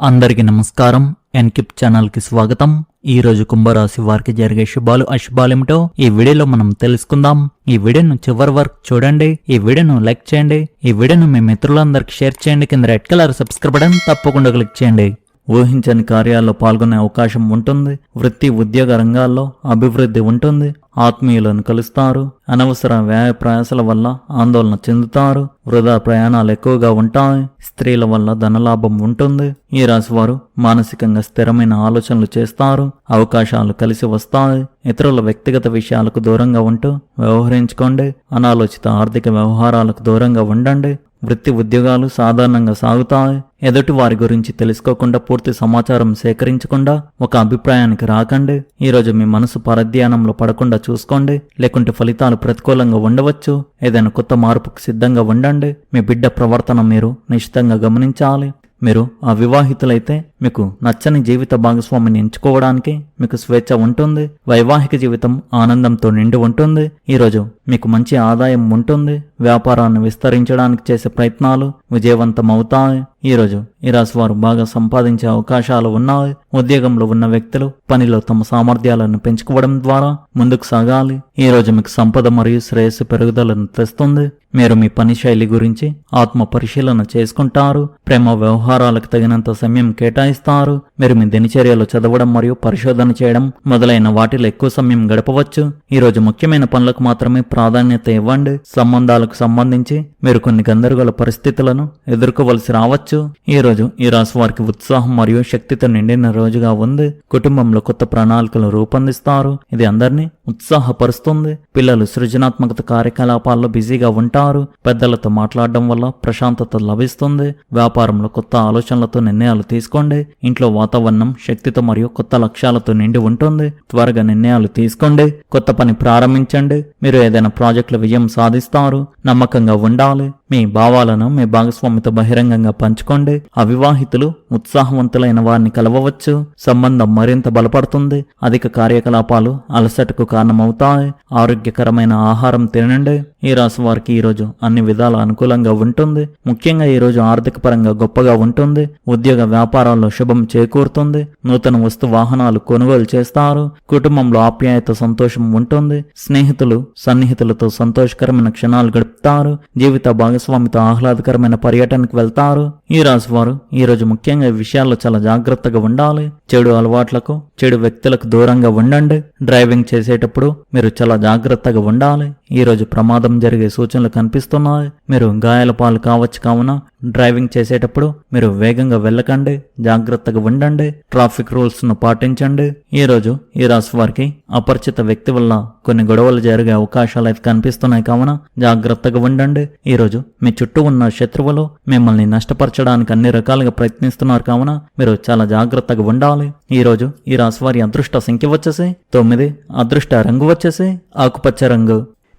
అందరికీ నమస్కారం. ఎన్కిప్ ఛానల్కి స్వాగతం. ఈ రోజు కుంభరాశి వారికి జరిగే శుభాలు అశుభాలేమిటో ఈ వీడియోలో మనం తెలుసుకుందాం. ఈ వీడియోను చివరి వరకు చూడండి. ఈ వీడియోను లైక్ చేయండి. ఈ వీడియోను మీ మిత్రులందరికీ షేర్ చేయండి. కింద రెడ్ కలర్ సబ్స్క్రైబ్ బటన్ తప్పకుండా క్లిక్ చేయండి. ఊహించని కార్యాల్లో పాల్గొనే అవకాశం ఉంటుంది. వృత్తి ఉద్యోగ రంగాల్లో అభివృద్ధి ఉంటుంది. ఆత్మీయులను కలుస్తారు. అనవసర వ్యాయ ప్రయాసాల వల్ల ఆందోళన చెందుతారు. వృధా ప్రయాణాలు ఎక్కువగా ఉంటాయి. స్త్రీల వల్ల ధనలాభం ఉంటుంది. ఈ రాశి వారు మానసికంగా స్థిరమైన ఆలోచనలు చేస్తారు. అవకాశాలు కలిసి వస్తాయి. ఇతరుల వ్యక్తిగత విషయాలకు దూరంగా ఉంటూ వ్యవహరించుకోండి. అనాలోచిత ఆర్థిక వ్యవహారాలకు దూరంగా ఉండండి. వృత్తి ఉద్యోగాలు సాధారణంగా సాగుతాయి. ఎదుటి వారి గురించి తెలుసుకోకుండా పూర్తి సమాచారం సేకరించకుండా ఒక అభిప్రాయానికి రాకండి. ఈరోజు మీ మనసు పరధ్యానంలో పడకుండా చూసుకోండి. లేకుంటే ఫలితాలు ప్రతికూలంగా ఉండవచ్చు. ఏదైనా కొత్త మార్పుకు సిద్ధంగా ఉండండి. మీ బిడ్డ ప్రవర్తన మీరు నిశ్చితంగా గమనించాలి. మీరు అవివాహితులైతే మీకు నచ్చని జీవిత భాగస్వామిని ఎంచుకోవడానికి మీకు స్వేచ్ఛ ఉంటుంది. వైవాహిక జీవితం ఆనందంతో నిండి ఉంటుంది. ఈరోజు మీకు మంచి ఆదాయం ఉంటుంది. వ్యాపారాన్ని విస్తరించడానికి చేసే ప్రయత్నాలు విజయవంతం అవుతాయి ఈరోజు ఈ రాశి వారు బాగా సంపాదించే అవకాశాలు ఉన్నాయి. ఉద్యోగంలో ఉన్న వ్యక్తులు పనిలో తమ సామర్థ్యాలను పెంచుకోవడం ద్వారా ముందుకు సాగాలి. ఈ రోజు మీకు సంపద మరియు శ్రేయస్సు పెరుగుదలను తెస్తుంది. మీరు మీ పని శైలి గురించి ఆత్మ పరిశీలన చేసుకుంటారు. ప్రేమ వ్యవహారాలకు తగినంత సమయం కేటాయిస్తారు. మీరు మీ దినచర్యలు చదవడం మరియు పరిశోధన చేయడం మొదలైన వాటిలో ఎక్కువ సమయం గడపవచ్చు. ఈ రోజు ముఖ్యమైన పనులకు మాత్రమే ప్రాధాన్యత ఇవ్వండి. సంబంధాలకు సంబంధించి మీరు కొన్ని గందరగోళ పరిస్థితులను ఎదుర్కోవలసి రావచ్చు. ఈ రోజు ఈ రాశి వారికి ఉత్సాహం మరియు శక్తితో నిండిన రోజుగా ఉంది. కుటుంబంలో కొత్త ప్రణాళికలు రూపొందిస్తారు. ఇది అందరినీ ఉత్సాహపరుస్తుంది. పిల్లలు సృజనాత్మకత కార్యకలాపాల్లో బిజీగా ఉంటారు. పెద్దలతో మాట్లాడడం వల్ల ప్రశాంతత లభిస్తుంది. వ్యాపారంలో కొత్త ఆలోచనలతో నిర్ణయాలు తీసుకోండి. ఇంట్లో వాతావరణం శక్తితో మరియు కొత్త లక్ష్యాలతో నిండి ఉంటుంది. త్వరగా నిర్ణయాలు తీసుకోండి. కొత్త పని ప్రారంభించండి. మీరు ఏదైనా ప్రాజెక్టులో విజయం సాధిస్తారు. నమ్మకంగా ఉండాలి. మీ భావాలను మీ భాగస్వామితో బహిరంగంగా పంచుకోండి. అవివాహితులు ఉత్సాహవంతులైన వారిని కలవవచ్చు. సంబంధం మరింత బలపడుతుంది. అధిక కార్యకలాపాలు అలసటకు కారణమవుతాయి. ఆరోగ్యకరమైన ఆహారం తినండి. ఈ రాశి వారికి ఈ రోజు అన్ని విధాల అనుకూలంగా ఉంటుంది. ముఖ్యంగా ఈ రోజు ఆర్థిక పరంగా గొప్పగా ఉంటుంది. ఉద్యోగ వ్యాపారాల్లో శుభం చేకూరుతుంది. నూతన వస్తు వాహనాలు కొనుగోలు చేస్తారు. కుటుంబంలో ఆప్యాయత సంతోషం ఉంటుంది. స్నేహితులు స్నేహితులతో సంతోషకరమైన క్షణాలు గడుపుతారు జీవిత భాగస్వామితో ఆహ్లాదకరమైన పర్యటనకు వెళ్తారు. ఈ రాశి వారు ఈ రోజు ముఖ్యంగా విషయాల్లో చాలా జాగ్రత్తగా ఉండాలి. చెడు అలవాట్లకు చెడు వ్యక్తులకు దూరంగా ఉండండి. డ్రైవింగ్ చేసేటప్పుడు మీరు చాలా జాగ్రత్తగా ఉండాలి. ఈ రోజు ప్రమాదం జరిగే సూచనలు కనిపిస్తున్నాయి. మీరు గాయాల పాలు కావచ్చు కావున డ్రైవింగ్ చేసేటప్పుడు మీరు వేగంగా వెళ్ళకండి జాగ్రత్తగా ఉండండి ట్రాఫిక్ రూల్స్ను పాటించండి. ఈ రోజు ఈ రాశి వారికి అపరిచిత వ్యక్తి వల్ల కొన్ని గొడవలు జరిగే అవకాశాలు అయితే కనిపిస్తున్నాయి కావున జాగ్రత్తగా ఉండండి. ఈ రోజు మీ చుట్టూ ఉన్న శత్రువులు మిమ్మల్ని నష్టపరచడానికి అన్ని రకాలుగా ప్రయత్నిస్తున్నారు కావున మీరు చాలా జాగ్రత్తగా ఉండాలి. ఈరోజు ఈ రాశి వారి అదృష్ట సంఖ్య వచ్చేసి తొమ్మిది అదృష్ట రంగు వచ్చేసి ఆకుపచ్చ రంగు.